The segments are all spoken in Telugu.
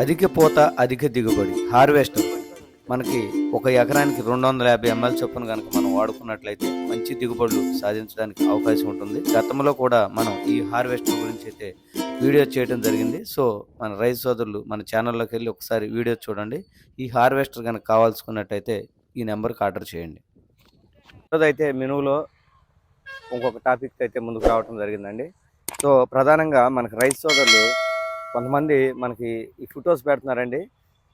అధిక పూత అధిక దిగుబడి హార్వెస్టర్. మనకి ఒక ఎకరానికి రెండు వందల యాభై ఎంఎల్ చొప్పున కనుక మనం వాడుకున్నట్లయితే మంచి దిగుబడులు సాధించడానికి అవకాశం ఉంటుంది. గతంలో కూడా మనం ఈ హార్వెస్టర్ గురించి అయితే వీడియో చేయడం జరిగింది. సో మన రైతు సోదరులు మన ఛానల్లోకి వెళ్ళి ఒకసారి వీడియో చూడండి. ఈ హార్వెస్టర్ కనుక కావాల్సుకున్నట్టయితే ఈ నెంబర్కి ఆర్డర్ చేయండి. అయితే మెనువులో ఇంకొక టాపిక్ అయితే ముందుకు రావడం జరిగిందండి. సో ప్రధానంగా మనకి రైతు సోదరులు కొంతమంది మనకి ఈ ఫొటోస్ పెడుతున్నారండి.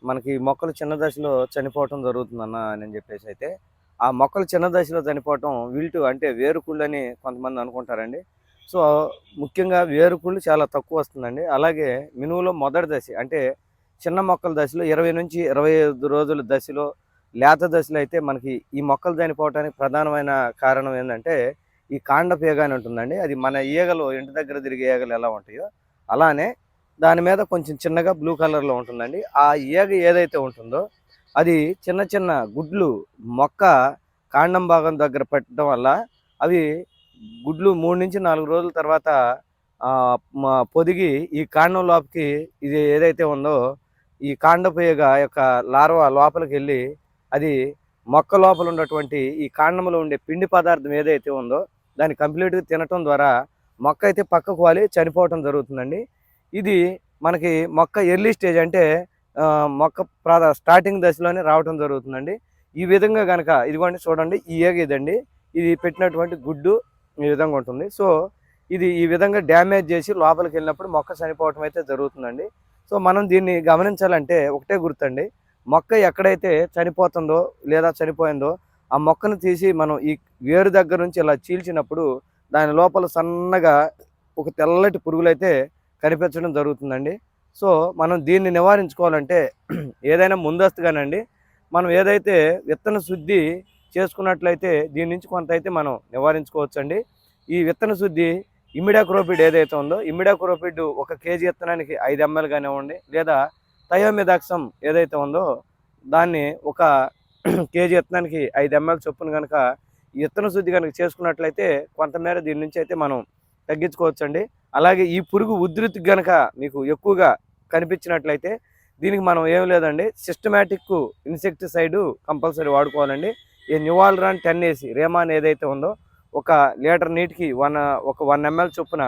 మనకి మొక్కలు చిన్న దశలో చనిపోవటం జరుగుతుందన్న అని చెప్పేసి అయితే ఆ మొక్కలు చిన్న దశలో చనిపోవటం విల్టు అంటే వేరుకుళ్ళు అని కొంతమంది అనుకుంటారండి. సో ముఖ్యంగా వేరుకుళ్ళు చాలా తక్కువ వస్తుందండి. అలాగే మినువులో మొదటి దశ అంటే చిన్న మొక్కల దశలో ఇరవై నుంచి ఇరవై ఐదు రోజుల దశలో లేత దశలో అయితే మనకి ఈ మొక్కలు చనిపోవటానికి ప్రధానమైన కారణం ఏంటంటే ఈ కాండ పేగ అని ఉంటుందండి. అది మన ఈగలు ఇంటి దగ్గర తిరిగే ఈగలు ఎలా ఉంటాయో అలానే దాని మీద కొంచెం చిన్నగా బ్లూ కలర్లో ఉంటుందండి. ఆ ఈగ ఏదైతే ఉంటుందో అది చిన్న చిన్న గుడ్లు మొక్క కాండం భాగం దగ్గర పెట్టడం వల్ల అవి గుడ్లు మూడు నుంచి నాలుగు రోజుల తర్వాత పొదిగి ఈ కాండం లోపలికి ఇది ఏదైతే ఉందో ఈ కాండపోయేగ యొక్క లార్వా లోపలికి వెళ్ళి అది మొక్క లోపల ఉన్నటువంటి ఈ కాండంలో ఉండే పిండి పదార్థం ఏదైతే ఉందో దాన్ని కంప్లీట్గా తినటం ద్వారా మొక్క అయితే పక్కకు వాలి చనిపోవటం జరుగుతుందండి. ఇది మనకి మొక్క ఎర్లీ స్టేజ్ అంటే మొక్క ప్రాధ స్టార్టింగ్ దశలోనే రావటం జరుగుతుందండి. ఈ విధంగా కనుక ఇదిగోండి చూడండి ఈ ఏగ ఇదండి. ఇది పెట్టినటువంటి గుడ్డు ఈ విధంగా ఉంటుంది. సో ఇది ఈ విధంగా డ్యామేజ్ చేసి లోపలికి వెళ్ళినప్పుడు మొక్క చనిపోవటం అయితే జరుగుతుందండి. సో మనం దీన్ని గమనించాలంటే ఒకటే గుర్తండి. మొక్క ఎక్కడైతే చనిపోతుందో లేదా చనిపోయిందో ఆ మొక్కను తీసి మనం ఈ వేరు దగ్గర నుంచి ఇలా చీల్చినప్పుడు దాని లోపల సన్నగా ఒక తెల్లటి పురుగులైతే కనిపించడం జరుగుతుందండి. సో మనం దీన్ని నివారించుకోవాలంటే ఏదైనా ముందస్తుగానండి మనం ఏదైతే విత్తన శుద్ధి చేసుకున్నట్లయితే దీని నుంచి కొంత అయితే మనం నివారించుకోవచ్చండి. ఈ విత్తన శుద్ధి ఇమిడాక్రోపిడ్ ఏదైతే ఉందో ఇమిడాక్రోపిడ్ ఒక కేజీ విత్తనానికి ఐదు ఎంఎల్ కానివ్వండి లేదా తయోమిదాక్సం ఏదైతే ఉందో దాన్ని ఒక కేజీ విత్తనానికి ఐదు ఎంఎల్ చొప్పున కనుక ఈ విత్తన శుద్ధి కనుక చేసుకున్నట్లయితే కొంతమేర దీని నుంచి అయితే మనం తగ్గించుకోవచ్చండి. అలాగే ఈ పురుగు ఉధృతి గనక మీకు ఎక్కువగా కనిపించినట్లయితే దీనికి మనం ఏం లేదండి సిస్టమేటిక్ ఇన్సెక్టిసైడ్ కంపల్సరీ వాడుకోవాలండి. ఈ న్యూవాల్రాన్ టెన్ ఏసి రేమాన్ ఏదైతే ఉందో ఒక లీటర్ నీటికి వన్ ఒక వన్ ఎంఎల్ చొప్పున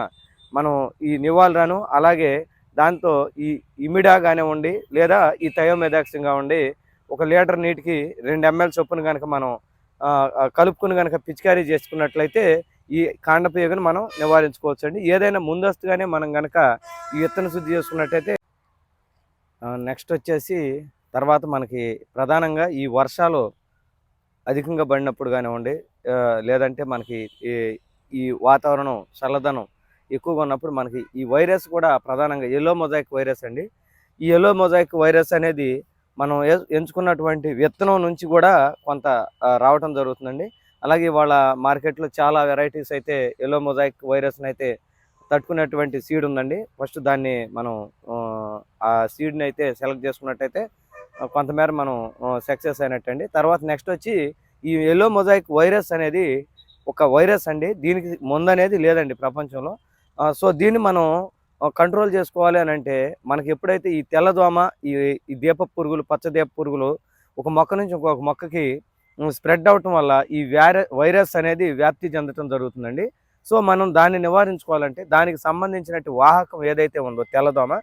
మనం ఈ నివాల్రాను అలాగే దాంతో ఈ ఇమిడా కానివ్వండి లేదా ఈ థయోమెదాక్సిన్ కానివ్వండి ఒక లీటర్ నీటికి రెండు ఎంఎల్ చొప్పున కనుక మనం కలుపుకుని కనుక పిచికారీ చేసుకున్నట్లయితే ఈ కాండపీయగను మనం నివారించుకోవచ్చు అండి ఏదైనా ముందస్తుగానే మనం కనుక ఈ విత్తన శుద్ధి చేసుకున్నట్టయితే నెక్స్ట్ వచ్చేసి తర్వాత మనకి ప్రధానంగా ఈ వర్షాలు అధికంగా పడినప్పుడు కానివ్వండి లేదంటే మనకి ఈ ఈ వాతావరణం చల్లదనం ఎక్కువగా ఉన్నప్పుడు మనకి ఈ వైరస్ కూడా ప్రధానంగా ఎల్లో మొజాయిక్ వైరస్ అండి. ఈ ఎల్లో మొజాయిక్ వైరస్ అనేది మనం ఎంచుకున్నటువంటి విత్తనం నుంచి కూడా కొంత రావటం జరుగుతుందండి. అలాగే వాళ్ళ మార్కెట్లో చాలా వెరైటీస్ అయితే ఎల్లో మొజాయిక్ వైరస్ని అయితే తట్టుకునేటువంటి సీడ్ ఉందండి. ఫస్ట్ దాన్ని మనం ఆ, సీడ్ని అయితే సెలెక్ట్ చేసుకున్నట్టయితే కొంతమేర మనం సక్సెస్ అయినట్టండి. తర్వాత నెక్స్ట్ వచ్చి ఈ ఎల్లో మొజాయిక్ వైరస్ అనేది ఒక వైరస్ అండి. దీనికి ముందు అనేది లేదండి ప్రపంచంలో. సో దీన్ని మనం కంట్రోల్ చేసుకోవాలి అని అంటే మనకి ఎప్పుడైతే ఈ తెల్లదోమ ఈ ఈ దీప పురుగులు పచ్చ దీప పురుగులు ఒక మొక్క నుంచి ఇంకొక మొక్కకి స్ప్రెడ్ అవటం వల్ల ఈ వైరస్ అనేది వ్యాప్తి చెందటం జరుగుతుందండి. సో మనం దాన్ని నివారించుకోవాలంటే దానికి సంబంధించినట్టు వాహకం ఏదైతే ఉందో తెల్లదోమ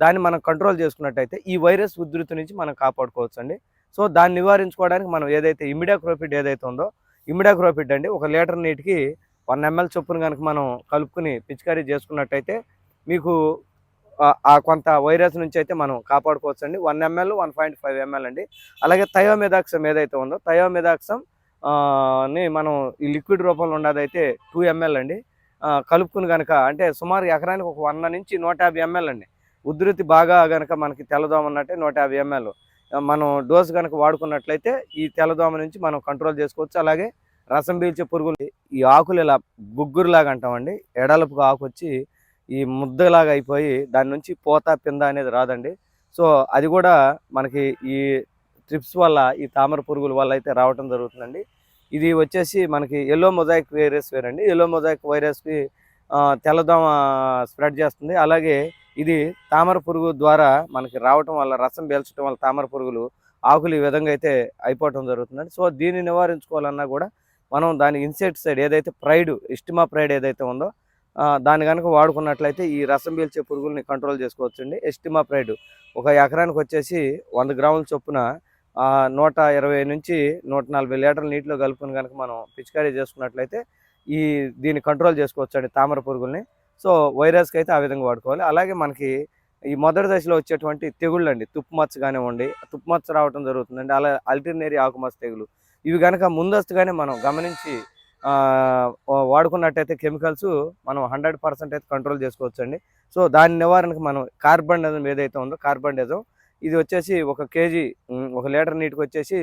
దాన్ని మనం కంట్రోల్ చేసుకున్నట్టయితే ఈ వైరస్ ఉధృతి నుంచి మనం కాపాడుకోవచ్చు అండి సో దాన్ని నివారించుకోవడానికి మనం ఏదైతే ఇమిడాక్రోపిడ్ ఏదైతే ఉందో ఇమిడాక్రోపిడ్ అండి ఒక లీటర్ నీటికి వన్ ఎంఎల్ చొప్పున కనుక మనం కలుపుకుని పిచికారీ చేసుకున్నట్టయితే మీకు కొంత వైరస్ నుంచి అయితే మనం కాపాడుకోవచ్చు అండి one ml one point five ml అండి. అలాగే థయోమిదాక్సం ఏదైతే ఉందో థయోమిదాక్సం ని మనం ఈ లిక్విడ్ రూపంలో ఉన్నదైతే టూ ఎంఎల్ అండి. కలుపుకుని కనుక అంటే సుమారు ఎకరానికి ఒక వంద నుంచి నూట యాభై ఎంఎల్ అండి. ఉధృతి బాగా కనుక మనకి తెల్లదోమన్నట్టే నూట యాభై ఎంఎల్. మనం డోస్ కనుక వాడుకున్నట్లయితే ఈ తెల్లదోమ నుంచి మనం కంట్రోల్ చేసుకోవచ్చు. అలాగే రసం పీల్చే పురుగులు ఈ ఆకులు ఇలా గుగ్గురులాగా అంటామండి. ఎడలపుగా ఆకు వచ్చి ఈ ముద్దలాగా అయిపోయి దాని నుంచి పోత పింద అనేది రాదండి. సో అది కూడా మనకి ఈ ట్రిప్స్ వల్ల ఈ తామర పురుగుల వల్ల అయితే రావటం జరుగుతుందండి. ఇది వచ్చేసి మనకి ఎల్లో మొజాయిక్ వైరస్ వేరండి. ఎల్లో మొజాయిక్ వైరస్కి తెల్లదోమ స్ప్రెడ్ చేస్తుంది. అలాగే ఇది తామర పురుగు ద్వారా మనకి రావటం వల్ల రసం పీల్చడం వల్ల తామర పురుగులు ఆకులు ఈ విధంగా అయితే అయిపోవటం జరుగుతుందండి. సో దీన్ని నివారించుకోవాలన్నా కూడా మనం దాని ఇన్సెక్టిసైడ్ ఏదైతే ప్రైడ్ ఇస్టిమా ప్రైడ్ ఏదైతే ఉందో దాన్ని కనుక వాడుకున్నట్లయితే ఈ రసం పీల్చే పురుగుల్ని కంట్రోల్ చేసుకోవచ్చండి. ఎస్టిమా ప్రైడ్ ఒక ఎకరానికి వచ్చేసి వంద గ్రాముల చొప్పున నూట ఇరవై నుంచి నూట నలభై లీటర్ల నీటిలో కలుపుకొని కనుక మనం పిచికారీ చేసుకున్నట్లయితే ఈ దీన్ని కంట్రోల్ చేసుకోవచ్చు అండి తామర పురుగుల్ని. సో వైరస్కి అయితే ఆ విధంగా వాడుకోవాలి. అలాగే మనకి ఈ మొదటి దశలో వచ్చేటువంటి తెగుళ్ళు అండి తుప్పు మచ్చ కానివ్వండి తుప్పు మచ్చ రావడం జరుగుతుందండి. అలా అల్టర్నేరీ ఆకుమచ్చ తెగులు. ఇవి కనుక ముందస్తుగానే మనం గమనించి వాడుకున్నట్టయితే కెమికల్స్ మనం హండ్రెడ్ పర్సెంట్ అయితే కంట్రోల్ చేసుకోవచ్చు అండి సో దాని నివారణకు మనం కార్బన్ డజం ఏదైతే ఉందో కార్బన్ డజం ఇది వచ్చేసి ఒక కేజీ ఒక లీటర్ నీటికి వచ్చేసి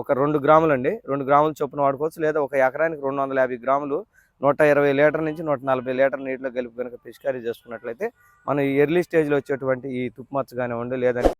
ఒక రెండు గ్రాములు అండి రెండు గ్రాములు చొప్పున వాడుకోవచ్చు. లేదా ఒక ఎకరానికి రెండు వందల యాభై గ్రాములు నూట ఇరవై లీటర్ నుంచి నూట నలభై లీటర్ నీటిలో కలిపి కనుక పిచికారీ చేసుకున్నట్లయితే మనం ఈ ఎర్లీ స్టేజ్లో వచ్చేటువంటి ఈ తుప్పు మచ్చ కానివ్వండి లేదంటే